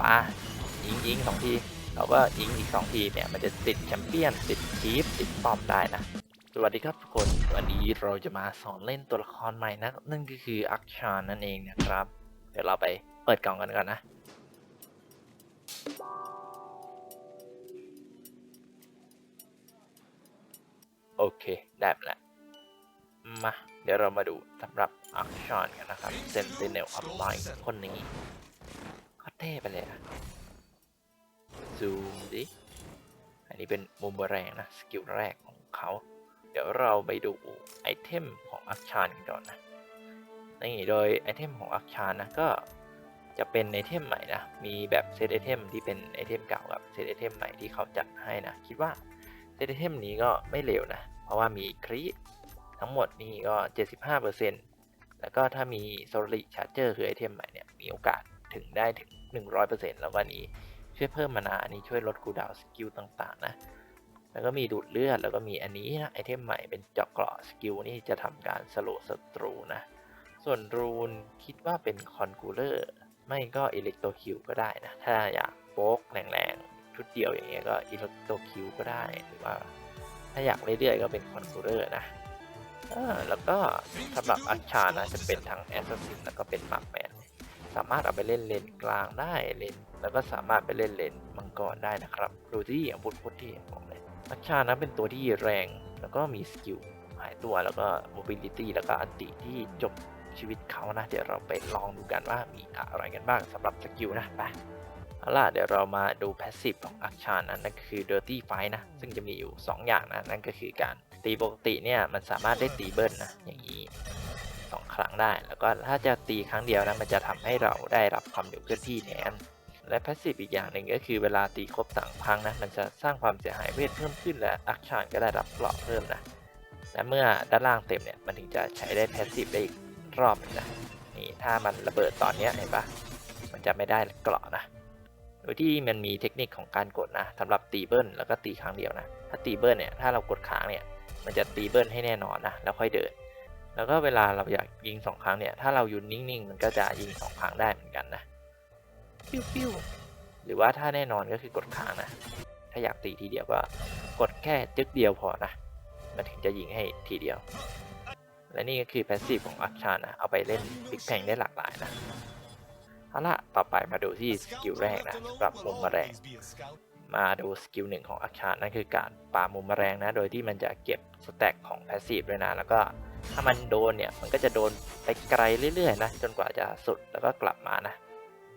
ปายิงยิงสองทีเราก็ยิงอีกสองทีเนี่ยมันจะติดแชมเปี้ยนติดคีฟติดป้อมได้นะสวัสดีครับทุกคนวันนี้เราจะมาสอนเล่นตัวละครใหม่นะนั่นก็คืออักชานนั่นเองนะครับ เดี๋ยวเราไปเปิดกล่องกันก่อนนะโอเค ได้แล้วมา เดี๋ยวเรามาดูสำหรับอักชานกันนะครับเซนติเนลออฟไลน์คนนี้ เท่ไปเลยอะซูมดิอันนี้เป็นมุมแรงนะ สกิลแรกของเขา เดี๋ยวเราไปดูไอเทมของอักชานกันก่อนนะนี่โดยไอเทมของอักชานนะก็จะเป็นไอเทมใหม่นะ มีแบบเซตไอเทมที่เป็นไอเทมเก่ากับเซตไอเทมใหม่ที่เขาจัดให้นะ คิดว่าเซตไอเทมนี้ก็ไม่เลวนะ เพราะว่ามีครีทั้งหมดนี่ก็ 75%แล้วก็ถ้ามีโซลิชาร์เจอร์คือไอเทมใหม่เนี่ย มีโอกาสถึงได้ถึง 100%แล้วก็นี้ช่วยเพิ่มมานาอันนี้ช่วยลดคูลดาวน์สกิลต่างๆนะ แล้วก็มีดูดเลือด แล้วก็มีอันนี้นะไอเทมใหม่เป็นเจาะเกราะสกิลนี่จะทำการสโลว์ศัตรูนะ ส่วนรูนคิดว่าเป็นคอนคูเลอร์ไม่ก็อิเล็กโตคิวก็ได้นะ ถ้าอยากโป๊กแรงๆ ชุดเดียวอย่างเงี้ยก็อิเล็กโตคิวก็ได้ หรือว่า ถ้าอยากเรื่อยๆ ก็เป็นคอนคูเลอร์นะแล้วก็สำหรับอัชชานะจะเป็นทั้งแอสซัสซินแล้วก็เป็นมาร์คแมน สามารถเอาไปเล่นเลนกลางได้เลนแล้วก็สามารถไปเล่นเลนมังกรได้นะครับดูที่อาวุธพุทที่ผมเลยอัชชานะเป็นตัวที่แรงแล้วก็มีสกิลหายตัวแล้วก็ mobility แล้วก็อันติที่จบชีวิตเขานะ เดี๋ยวเราไปลองดูกันว่ามีอะไรกันบ้างสำหรับสกิลนะไปเอาล่ะเดี๋ยวเรามาดูแพสซีฟของอักชานะนั่นก็คือ dirty fight นะ ซึ่งจะมีอยู่ 2 อย่างนะ นั่นก็คือการตีปกติเนี่ย มันสามารถได้ตีเบิ้ลนะ อย่างนี้ สองครั้งได้ แล้วก็ถ้าจะตีครั้งเดียวนะมันจะทำให้เราได้รับความเร็วเคลื่อนที่แทนและแพสซีฟอีกอย่างหนึ่งก็คือเวลาตีครบสามครั้งนะมันจะสร้างความเสียหายเวทเพิ่มขึ้นและอักชานก็ได้รับเกราะเพิ่มนะและเมื่อด้านล่างเต็มเนี่ยมันถึงจะใช้ได้แพสซีฟได้อีกรอบหนึงนะนี่ถ้ามันระเบิดตอนนี้เห็นปะมันจะไม่ได้เกราะนะโดยที่มันมีเทคนิคของการกดนะสำหรับตีเบิ้ลแล้วก็ตีครั้งเดียวนะถ้าตีเบิ้ลเนี่ยถ้าเรากดค้างเนี่ยมันจะตีเบิ้ลให้แน่นอนนะแล้วค่อยเดิน แล้วก็เวลาเราอยากยิงสองครั้งเนี่ย ถ้าเรายืนนิ่งๆ มันก็จะยิงสองครั้งได้เหมือนกันนะปิ้วปิ้วหรือว่าถ้าแน่นอนก็คือกดค้างนะ ถ้าอยากตีทีเดียวก็กดแค่จึกเดียวพอนะ มันถึงจะยิงให้ทีเดียว และนี่ก็คือแพสซีฟของอัคชานะ เอาไปเล่นบิ๊กแพงได้หลากหลายนะเอาละต่อไปมาดูที่สกิลแรกนะสำหรับมุมแมลงมาดูสกิลหนึ่งของอักชานั่นคือการปามุมแมลงนะ โดยที่มันจะเก็บสแต็กของแพสซีฟด้วยนะ แล้วก็ ถ้ามันโดนเนี่ยมันก็จะโดนไปไกลเรื่อยๆนะจนกว่าจะสุดแล้วก็กลับมานะ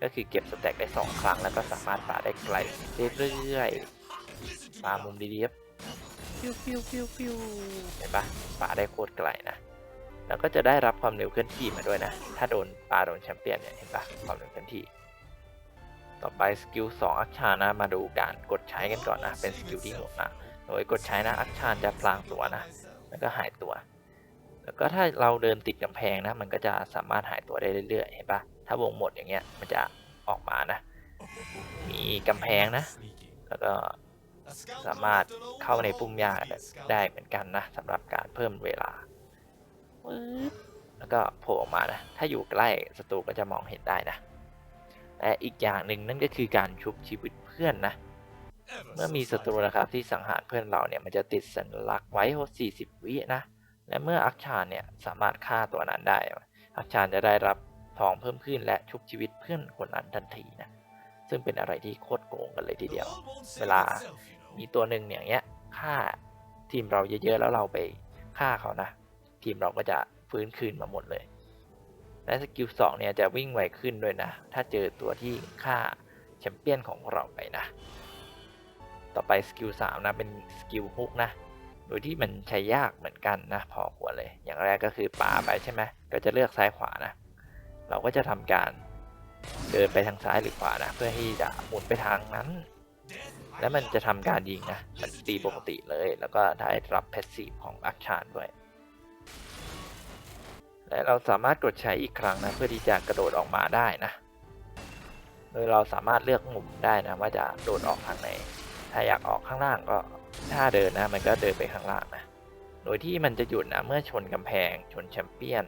ก็คือเก็บสแต็กได้สองครั้งแล้วก็สามารถปาได้ไกลเรื่อยๆปามุมดีๆครับฟิวฟิวฟิวฟิวเห็นปะปาได้โคตรไกลนะแล้วก็จะได้รับความเร็วเคลื่อนที่มาด้วยนะ ถ้าโดนปาโดนแชมเปี้ยนเนี่ยเห็นปะความเร็วเคลื่อนที่ ต่อไปสกิล2อักชานะมาดูการกดใช้กันก่อนนะ เป็นสกิลที่หกนะโดยกดใช้นะอักชานจะพลางตัวนะ แล้วก็หายตัว แล้วก็ถ้าเราเดินติดกำแพงนะ มันก็จะสามารถหายตัวได้เรื่อยๆ เห็นปะถ้าวงหมดอย่างเงี้ย มันจะออกมานะ มีกำแพงนะ แล้วก็สามารถเข้าในปุ่มยาได้เหมือนกันนะสำหรับการเพิ่มเวลา แล้วก็โผล่ออกมานะ ถ้าอยู่ใกล้ศัตรูก็จะมองเห็นได้นะและอีกอย่างหนึ่งนั่นก็คือการชุบชีวิตเพื่อนนะ เมื่อมีศัตรูนะครับที่สังหารเพื่อนเราเนี่ยมันจะติดสัญลักษณ์ไว้ 40 วินะ และเมื่ออักชานเนี่ยสามารถฆ่าตัวนั้นได้ อักชานจะได้รับทองเพิ่มขึ้นและชุบชีวิตเพื่อนคนนั้นทันทีนะซึ่งเป็นอะไรที่โคตรโกงกันเลยทีเดียว เวลามีตัวหนึ่งเนี่ยเงี้ยฆ่าทีมเราเยอะๆแล้วเราไปฆ่าเขานะ ทีมเราก็จะฟื้นคืนมาหมดเลย และสกิล2เนี่ยจะวิ่งไวขึ้นด้วยนะ ถ้าเจอตัวที่ฆ่าแชมเปี้ยนของเราไปนะ ต่อไปสกิล3นะเป็นสกิลฮุกนะ โดยที่มันใช้ยากเหมือนกันนะพอควรเลย อย่างแรกก็คือป่าไปใช่ไหมก็จะเลือกซ้ายขวานะ เราก็จะทำการเดินไปทางซ้ายหรือขวานะ เพื่อที่จะหมุนไปทางนั้น แล้วมันจะทำการยิงนะมันตีปกติเลย แล้วก็ได้รับแพสซีฟของอักชานด้วย และเราสามารถกดใช้อีกครั้งนะเพื่อที่จะกระโดดออกมาได้นะโดยเราสามารถเลือกมุมได้นะว่าจะโดดออกทางไหน ถ้าอยากออกข้างล่างก็ถ้าเดินนะมันก็เดินไปข้างล่างนะ โดยที่มันจะหยุดนะเมื่อชนกำแพงชนแชมเปี้ยน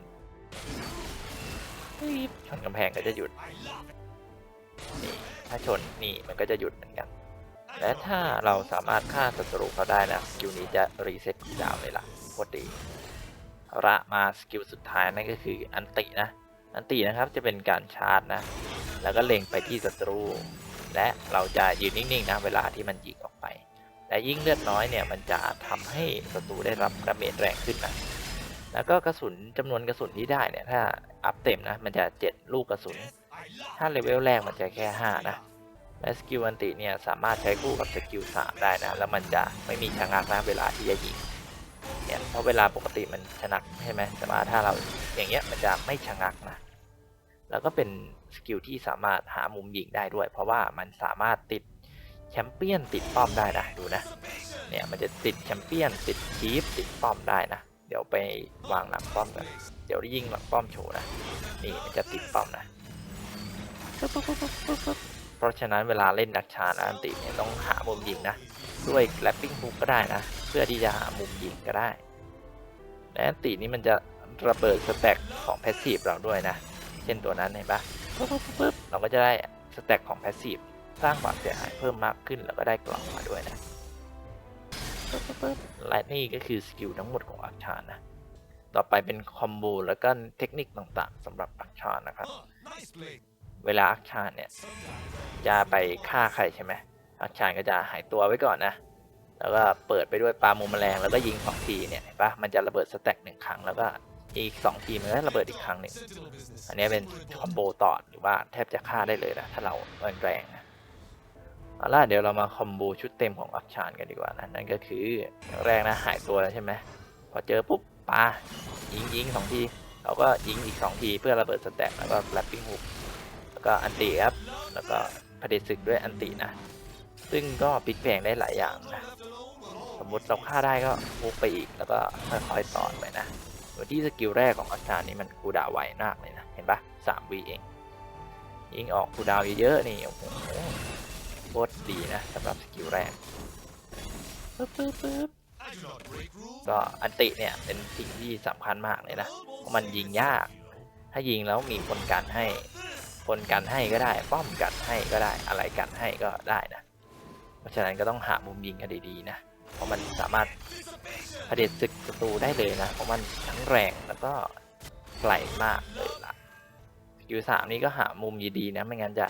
ชนกำแพงก็จะหยุดนี่ถ้าชนนี่มันก็จะหยุดเหมือนกัน และถ้าเราสามารถฆ่าศัตรูเขาได้นะสกิลนี้จะรีเซ็ตคูลดาวเลยล่ะโคตรดีเอาละมาสกิลสุดท้ายนั่นก็คืออันตินะ อันตินะครับจะเป็นการชาร์จนะ แล้วก็เล็งไปที่ศัตรู และเราจะยืนนิ่งๆนะเวลาที่มันยิงออกไป แต่ยิ่งเลือดน้อยเนี่ยมันจะทำให้ศัตรูได้รับดาเมจแรงขึ้นนะแล้วก็กระสุนจำนวนกระสุนที่ได้เนี่ยถ้าอัพเต็มนะมันจะ 7 ลูกกระสุน ถ้าเลเวลแรกมันจะแค่ 5 นะและสกิลอันติเนี่ยสามารถใช้คู่กับสกิล3ได้นะ แล้วมันจะไม่มีชะงักนะเวลาที่จะยิงเนี่ยเพราะเวลาปกติมันชะงักใช่ไหมแต่ว่าถ้าเราอย่างเงี้ยมันจะไม่ชะงักนะ แล้วก็เป็นสกิลที่สามารถหามุมยิงได้ด้วย เพราะว่ามันสามารถติดแชมเปี้ยนติดป้อมได้นะดูนะ เนี่ยมันจะติดแชมเปี้ยนติดคีฟติดป้อมได้นะ เดี๋ยวไปวางหลังป้อมกันเดี๋ยวยิงหลังป้อมโชว์นะนี่มันจะติดป้อมนะเพราะฉะนั้นเวลาเล่นนักชานะอันติเนี่ยต้องหามุมยิงนะด้วยแกลปปิ้งฮุกก็ได้นะ เพื่อที่จะหามุมยิงก็ได้และอันตินี้มันจะระเบิดสแต็กของแพสซีฟเราด้วยนะ เช่นตัวนั้นเห็นปะปึ๊บปึ๊บปึ๊บเราก็จะได้สแต็กของแพสซีฟสร้างความเสียหายเพิ่มมากขึ้นแล้วก็ได้กล่องมาด้วยนะปึ๊บปึ๊บปึ๊บและนี่ก็คือสกิลทั้งหมดของอักชานนะต่อไปเป็นคอมโบแล้วก็เทคนิคต่างๆสำหรับอักชานนะครับ เวลาอักชานเนี่ยจะไปฆ่าใครใช่ไหมอักชานก็จะหายตัวไว้ก่อนนะ แล้วก็เปิดไปด้วยปลามุมแมลงแล้วก็ยิงสองทีเนี่ยเห็นปะมันจะระเบิดสแต็กหนึ่งครั้งแล้วก็ อีกสองทีมันก็ระเบิดอีกครั้งหนึ่ง อันนี้เป็นคอมโบต่อหรือว่าแทบจะฆ่าได้เลยนะ ถ้าเราแรงๆนะเอาล่ะเดี๋ยวเรามาคอมโบชุดเต็มของอักชานกันดีกว่านะ นั่นก็คืออย่างแรกนะหายตัวแล้วใช่ไหมพอเจอปุ๊บปายิงยิงสองทีเราก็ยิงอีกสองทีเพื่อระเบิดสแต็กแล้วก็แลปปิ้งฮุกแล้วก็อันติครับแล้วก็พเดศึกด้วยอันตินะ ซึ่งก็พลิกแปลงได้หลายอย่างนะ สมมติเราฆ่าได้ก็ฮุกไปอีกแล้วก็ค่อยๆต่อไปนะ โดยที่สกิลแรกของอัชานนี้มันคูดาวไวมากเลยนะ เห็นปะสามวีเอง ยิงออกคูดาวเยอะๆนี่โอ้โหโคตรดีนะสำหรับสกิลแรกปึ๊บปึ๊บปึ๊บก็อันติเนี่ยเป็นสิ่งที่สำคัญมากเลยนะเพราะมันยิงยาก ถ้ายิงแล้วมีคนกันให้ คนกันให้ก็ได้ ป้อมกันให้ก็ได้ อะไรกันให้ก็ได้นะ เพราะฉะนั้นก็ต้องหามุมยิงกันดีๆนะ เพราะมันสามารถเผด็จศึกศัตรูได้เลยนะ เพราะมันทั้งแรงแล้วก็ไกลมากเลยล่ะสกิลสามนี่ก็หามุมดีๆนะ ไม่งั้นจะ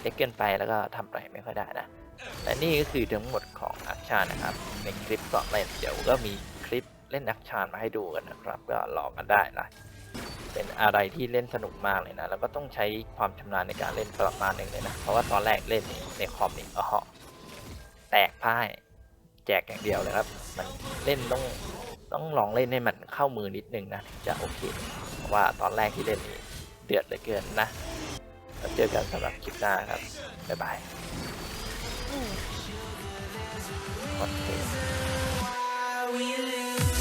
เล็กเกินไปแล้วก็ทำอะไรไม่ค่อยได้นะ และนี่ก็คือทั้งหมดของอักชานะครับ ในคลิปสอนเล่นเดี๋ยวก็มีคลิปเล่นอักชานมาให้ดูกันนะครับ ก็รอกันได้นะเป็นอะไรที่เล่นสนุกมากเลยนะ แล้วก็ต้องใช้ความชำนาญในการเล่นประมาณหนึ่งเลยนะ เพราะว่าตอนแรกเล่นนี่ในคอมนี่อ๋อแตกพ่าย แจกอย่างเดียวเลยครับ มันเล่นต้องต้องลองเล่นให้มันเข้ามือนิดนึงนะถึงจะโอเคเพราะว่าตอนแรกที่เล่นนี่เดือดเหลือเกินนะแล้วเจอกันสำหรับคลิปหน้าครับ บ๊ายบายโอเค we live